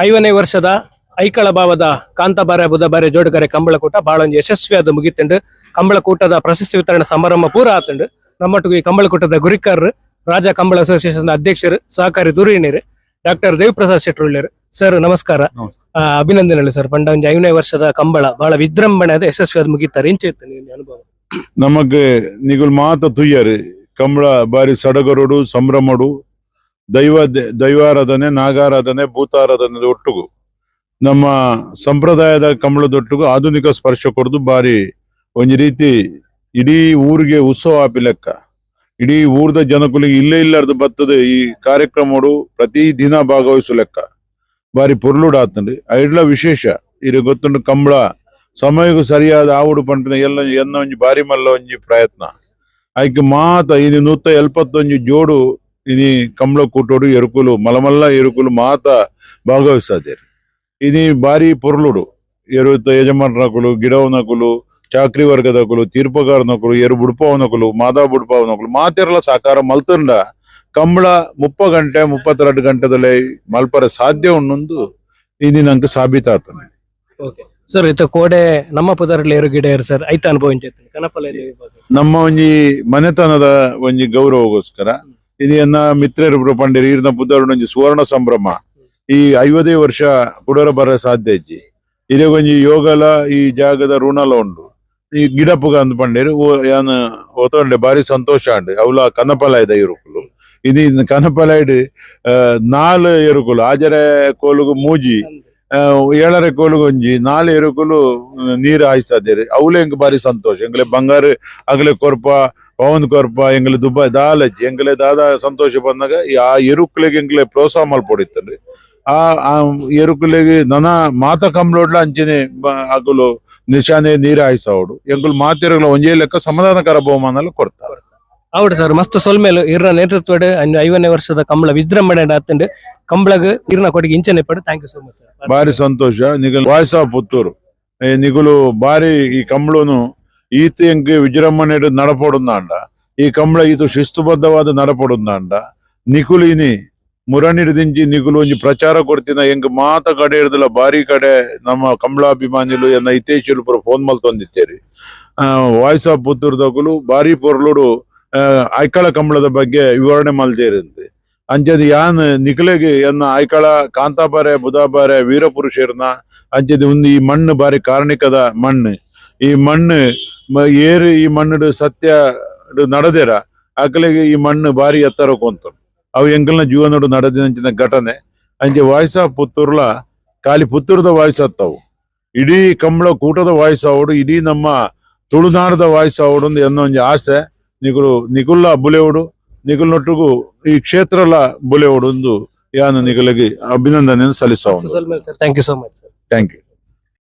ಐವನೇ ವರ್ಷದ ಐಕಳ ಭಾವದ ಕಾಂತಾಬಾರೆ ಬುಧಬಾರೆ ಜೋಡುಗರೆ ಕಂಬಳಕೂಟ ಬಹಳ ಒಂದು ಯಶಸ್ವಿಯಾದ ಮುಗಿತುಂಡು ಕಂಬಳಕೂಟದ ಪ್ರಶಸ್ತಿ ವಿತರಣೆ ಸಮಾರಂಭ ಪೂರ ಆತುಂಡು ನಮ್ಮಟ್ಟು ಈ ಕಂಬಳಕೂಟದ ಗುರಿಕಾರರು ರಾಜ ಕಂಬಳ ಅಸೋಸಿಯೇಷನ್ ಅಧ್ಯಕ್ಷರು ಸಹಕಾರಿ ಧುರೀಣಿರು ಡಾಕ್ಟರ್ ದೇವಿಪ್ರಸಾದ್ ಶೆಟ್ರು ಉಳ್ಳರು. ಸರ್ ನಮಸ್ಕಾರ. ಅಭಿನಂದನೆಗಳು ಸರ್. ಪಂಡ ಒಂದು ಐವನೇ ವರ್ಷದ ಕಂಬಳ ಬಹಳ ವಿಜೃಂಭಣೆಯಾದ ಯಶಸ್ವಿಯಾದ ಮುಗಿತಾರೆ ಇಂಚೆ ನಿಮ್ಮ ಅನುಭವ. ನಮಗೆ ನಿಗುಲ್ ಮಾತ ತುಯ್ಯರು. ಕಂಬಳ ಬಾರಿ ಸಡಗರುಡು ಸಂಭ್ರಮಡು ದೈವ ದೈವಾರಾಧನೆ, ನಾಗಾರಾಧನೆ, ಭೂತಾರಾಧನೆ ಒಟ್ಟಿಗೂ. ನಮ್ಮ ಸಂಪ್ರದಾಯದ ಕಮಲದೊಟ್ಟುಗು ಆಧುನಿಕ ಸ್ಪರ್ಶ ಕೊಡೋದು ಬಾರಿ ಒಂದ್ ರೀತಿ ಇಡೀ ಊರಿಗೆ ಉತ್ಸವ ಆಪಿ ಲೆಕ್ಕ ಇಡೀ ಊರ್ದ ಜನಕುಲಿಗೆ ಇಲ್ಲೇ ಇಲ್ಲಾರ್ದು ಬರ್ತದೆ ಈ ಕಾರ್ಯಕ್ರಮಡು ಪ್ರತಿ ದಿನ ಭಾಗವಹಿಸು ಲೆಕ್ಕ ಬಾರಿ ಪೊರ್ಲುಡು ಆತಂಡು. ಐಡ್ಲ ವಿಶೇಷ. ಇದು ಗೊತ್ತುಂಡು ಕಂಬಳ ಸಮಯಕ್ಕೂ ಸರಿಯಾದ ಆವುಡು ಪಂಪಿನ ಎಲ್ಲ ಎನ್ನ ಒಂಜಿ ಬಾರಿ ಮಲ್ಲ ಒಂಜಿ ಪ್ರಯತ್ನ. ಆಯ್ಕೆ ಮಾತ ಇದು ನೂತ ಎಲ್ಪತ್ತೊಂಜಿ ಜೋಡು ಇನಿ ಕಂಬಳ ಕೂಟೋಡು ಎರುಕುಲು ಮಲಮಲ್ಲ ಎರುಕುಲು ಮಾತ ಭಾಗವಹಿಸದೇರು ಇದು ಬಾರಿ ಪೊರ್ಲುಡು ಎರುತ್ತ ಯಜಮಾನರಕುಲು ಗಿಡವನಕುಲು ಚಾಕ್ರಿ ವರ್ಗದಕುಲು ತೀರ್ಪಗಾರನಕುಲು ಎರು ಬುಡ್ಪವನಕುಲು ಮಾದಾ ಬುಡ್ಪವನಕುಲು ಮಾತೆರ್ಲ ಸಾಕಾರ ಮಲ್ತಂಡ ಕಂಬಳ ಮುಪ್ಪ ಗಂಟೆ ಮುಪ್ಪತ್ತೆರಡು ಗಂಟೆದಲ್ಲಿ ಮಲ್ಪರ ಸಾಧ್ಯ ಉಣ್ಣೊಂದು ಇದು ನಂಗೆ ಸಾಬೀತಾತನೆ ಓಕೆ. ಸರ್ ಇತ್ತ ಕೋಡೆ ನಮ್ಮ ಪದರಲ್ಲಿ ಏರು ಗಿಡ ಏರು ಸರ್ ಐತ ಅನುಭವ ನಮ್ಮ ಒಂಜಿ ಮನೆತನದ ಒಂಜಿ ಗೌರವಗೋಸ್ಕರ ಇದು ಎನ್ನ ಮಿತ್ರರು ಪಂಡಿರು ಈರ್ನ ಪುದರುಡು ಒಂಜಿ ಸುವರ್ಣ ಸಂಭ್ರಮ. ಈ ಐವದೇ ವರ್ಷ ಕುಡರ ಬರ ಸಾಧ್ಯ ಇಜ್ಜಿ. ಇದೇ ಒಂಜಿ ಯೋಗಲ ಈ ಜಾಗದ ಋಣಲ ಉಂಡು. ಈ ಗಿಡಪ್ಪಗ ಅಂದ್ ಪಂಡೇರು ಯಾನ್ ಒತ್ತೊಂಡೆ ಬಾರಿ ಸಂತೋಷ ಅಂಡ್ ಅವಲ ಕನಪಲಾಯ್ದ ಇರುಕುಲು ಇದು ಕನಪಲಾಯ್ಡ್ ನಾಲ್ ಎರುಕುಲು ಆಜರೆ ಕೋಲುಗು ಮೂಜಿ ಏಳರೆ ಕೋಲುಗೊಂಜಿ ನಾಲ್ ಎರುಕುಲು ನೀರು ಹಾಯಿಸದೇರಿ ಅವಲೇ ಎಂಕ್ ಬಾರಿ ಸಂತೋಷ. ಎಂಗ್ಲೆ ಬಂಗಾರ, ಅಗಲೆ ಕೊರ್ಪ ಪವನ್ ಕೊರ್ಪ ಎಂಗ್ಲೆ ದುಬೈ ದಾಲಜ್ ಎಂಗ್ಲೆ ದಾದ ಸಂತೋಷ ಬಂದಾಗ ಆ ಎರುಕ್ಲೆಗೆ ಎಂಗ್ಲೆ ಪ್ರೋತ್ಸಾಹ ಮಲ್ಪೊಡಿತ್ತಂಡ್ರಿ ಆ ಆ ಎರುಕುಲೆಗೆ ನನ ಮಾತ ಕಂಬ್ಲೋಡ್ಲ ಅಂಚನೆ ಅಗಲು ನಿಶಾನೆ ನೀರ ಹಾಯಿಸೋಡು ಎಂಗುಲು ಮಾತಿರಗಳ ಒಂಜೇ ಲೆಕ್ಕ ಸಮಾಧಾನಕರ ಬಹುಮಾನ ಕೊಡ್ತಾರೆ ಹೌದು ಸರ್ ಮಸ್ತ್ ಸೊಲ್ಮೇಲು ಇರ್ನ ನೇತೃತ್ವಡ್ ಐವನೇ ವರ್ಷದ ಕಂಬಳ ವಿಜೃಂಭಣೆ ಆತಂಡು ಕಂಬಳಗ್ ಇರ್ನ ಕೊಟ್ಟಿಗೆ ಇಂಚನೆ ಪಡೆ thank you so much sir ಬಾರಿ ಸಂತೋಷ ನಿಗಲ್ ವಾಯ್ಸ್ ಆಫ್ ಪುತ್ತೂರು. ನಿಗಲು ನಿಗುಲು ಬಾರಿ ಈ ಕಂಬಳನು ಈತ ಎಂಕ್ ವಿಜೃಂಭಣೆ ನಡಪಡುಂದಾಂಡ ಈ ಕಂಬಳ ಈತು ಶಿಸ್ತುಬದ್ಧವಾದ ನಡಪಡುಂದಾಂಡ ನಿಕುಲಿನಿ ಮುರಣಿಡ್ದಿಂಜಿ ನಿಗುಲು ಒಂಜಿ ಪ್ರಚಾರ ಕೊಡ್ತಿನ ಎಂಕ್ ಮಾತ ಕಡೆ ಇರ್ದಲ್ಲ ಬಾರಿ ಕಡೆ ನಮ್ಮ ಕಮಲಾಭಿಮಾನಿಲು ಎನ್ನ ಹಿತೇಶಿಲು ಪುರ ಫೋನ್ ಮಲ್ತೊಂದಿತ್ತೇರಿ ವಾಯ್ಸ್ ಆಫ್ ಪುತ್ತೂರ್ದಗುಲು ಬಾರಿ ಪೊರ್ಲುಡು ಐಕಳ ಕಂಬಳದ ಬಗ್ಗೆ ವಿವರಣೆ ಮಲ್ದೇರಿಂದು ಅಂಚದ ಯಾನ್ ನಿಖಲೆಗೆ ಎನ್ನ ಐಕಳ ಕಾಂತಾಬಾರೆ ಬುಧಾಬಾರೆ ವೀರಪುರುಷರ್ನ, ಅಂಜದ ಒಂದು ಈ ಮಣ್ಣು ಬಾರಿ ಕಾರಣಿಕದ ಮಣ್ಣು. ಈ ಮಣ್ಣು ಏರು ಈ ಮಣ್ಣು ಸತ್ಯ ನಡೆದಿರ ಅಕಲೆಗೆ ಈ ಮಣ್ಣು ಬಾರಿ ಎತ್ತರ ಕೊಂತ ಅವು ಎಂಕಲ್ನ ಜೀವನಡು ನಡೆದಿನ ಘಟನೆ. ಅಂಚೆ ವಾಯ್ಸ ಪುತ್ತೂರ್ಲ ಖಾಲಿ ಪುತ್ತೂರದ ವಾಯ್ಸ ಅತ್ತವು ಇಡೀ ಕಂಬಳ ಕೂಟದ ವಾಯ್ಸ ಅವಡು ಇಡೀ ನಮ್ಮ ತುಳುನಾಡದ ವಾಯ್ಸ ಅವಡು ಎನ್ನೋ ಒಂದು ಆಸೆ. ನಿಗುಲು ನಿಗುಲ್ಲ ಬುಲೆವುಡು ನಿಗುಲ್ನೊಟ್ಟಿಗೂ ಈ ಕ್ಷೇತ್ರಲ ಬುಲೆವುಡು ಒಂದು ಯಾನು ನಿಗಲಿಗೆ ಅಭಿನಂದನೆಯನ್ನು ಸಲ್ಲಿಸುವ thank you so much sir thank you